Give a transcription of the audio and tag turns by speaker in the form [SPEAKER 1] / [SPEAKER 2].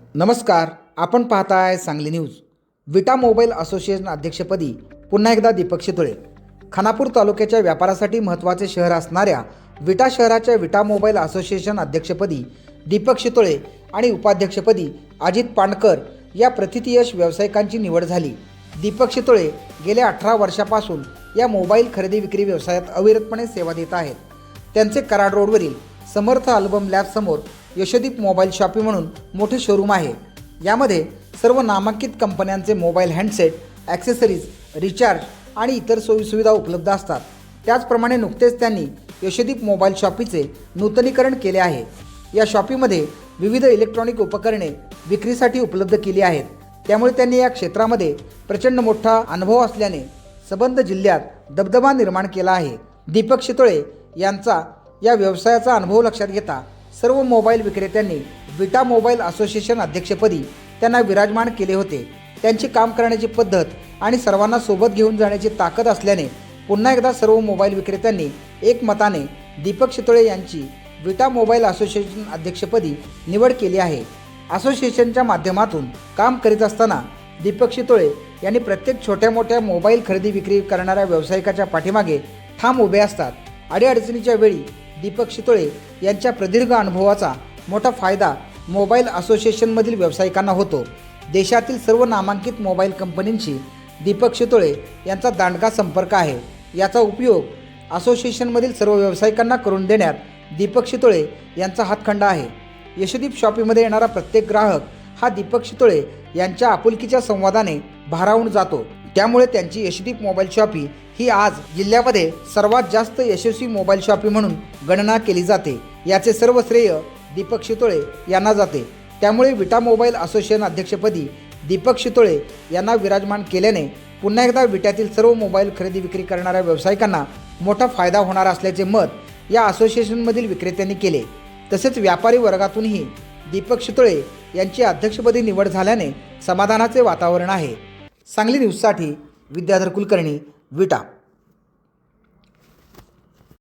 [SPEAKER 1] नमस्कार आपण पाहताय Sangli news. Vita mobile association अध्यक्षपदी पुन्हा एकदा दीपक शितोळे. खानापूर तालुक्याच्या व्यापारासाठी महत्त्वाचे शहर असणाऱ्या विटा शहराच्या विटा मोबाईल असोसिएशन अध्यक्षपदी दीपक शितोळे आणि उपाध्यक्षपदी अजित पांडकर या प्रतिथयश व्यावसायिकांची निवड झाली. दीपक शितोळे गेल्या अठरा वर्षापासून या मोबाईल खरेदी विक्री व्यवसायात अविरतपणे सेवा देत आहेत. त्यांचे कराड रोडवरील समर्थ अल्बम लॅबसमोर यशोदीप मोबाईल शॉपी म्हणून मोठे शोरूम आहे. यामध्ये सर्व नामांकित कंपन्यांचे मोबाईल हँडसेट ॲक्सेसरीज रिचार्ज आणि इतर सोयीसुविधा उपलब्ध असतात. त्याचप्रमाणे नुकतेच त्यांनी यशोदीप मोबाईल शॉपीचे नूतनीकरण केले आहे. या शॉपीमध्ये विविध इलेक्ट्रॉनिक उपकरणे विक्रीसाठी उपलब्ध केली आहेत. त्यामुळे त्यांनी या क्षेत्रामध्ये प्रचंड मोठा अनुभव असल्याने सबंध जिल्ह्यात दबदबा निर्माण केला आहे. दीपक शितोळे यांचा या व्यवसायाचा अनुभव लक्षात घेता सर्व मोबाईल विक्रेत्यांनी विटा मोबाईल असोसिएशन अध्यक्षपदी त्यांना विराजमान केले होते. त्यांची काम करण्याची पद्धत आणि सर्वांना सोबत घेऊन जाण्याची ताकद असल्याने पुन्हा एकदा सर्व मोबाईल विक्रेत्यांनी एकमताने दीपक शितोळे यांची विटा मोबाईल असोसिएशन अध्यक्षपदी निवड केली आहे. असोसिएशनच्या माध्यमातून काम करीत असताना दीपक शितोळे यांनी प्रत्येक छोट्या मोठ्या मोबाईल खरेदी विक्री करणाऱ्या व्यावसायिकाच्या पाठीमागे ठाम उभे असतात. अडीअडचणीच्या वेळी दीपक शितोळे यांच्या प्रदीर्घ अनुभवाचा मोठा फायदा मोबाईल असोसिएशनमधील व्यावसायिकांना होतो. देशातील सर्व नामांकित मोबाईल कंपनींशी दीपक शितोळे यांचा दांडगा संपर्क आहे. याचा उपयोग असोसिएशनमधील सर्व व्यावसायिकांना करून देण्यात दीपक शितोळे यांचा हातखंडा आहे. यशदीप शॉपीमध्ये येणारा प्रत्येक ग्राहक हा दीपक शितोळे यांच्या आपुलकीच्या संवादाने भारावून जातो. त्यामुळे त्यांची यशदीप मोबाईल शॉपी ही आज जिल्ह्यामध्ये सर्वात जास्त यशस्वी मोबाईल शॉपी म्हणून गणना केली जाते. याचे सर्व श्रेय दीपक शितोळे यांना जाते. त्यामुळे विटा मोबाईल असोसिएशन अध्यक्षपदी दीपक शितोळे यांना विराजमान केल्याने पुन्हा एकदा विट्यातील सर्व मोबाईल खरेदी विक्री करणाऱ्या व्यावसायिकांना मोठा फायदा होणार असल्याचे मत या असोसिएशनमधील विक्रेत्यांनी केले. तसेच व्यापारी वर्गातूनही दीपक शितोळे यांची अध्यक्षपदी निवड झाल्याने समाधानाचे वातावरण आहे. सांगली न्यूजसाठी विद्याधर कुलकर्णी विटा.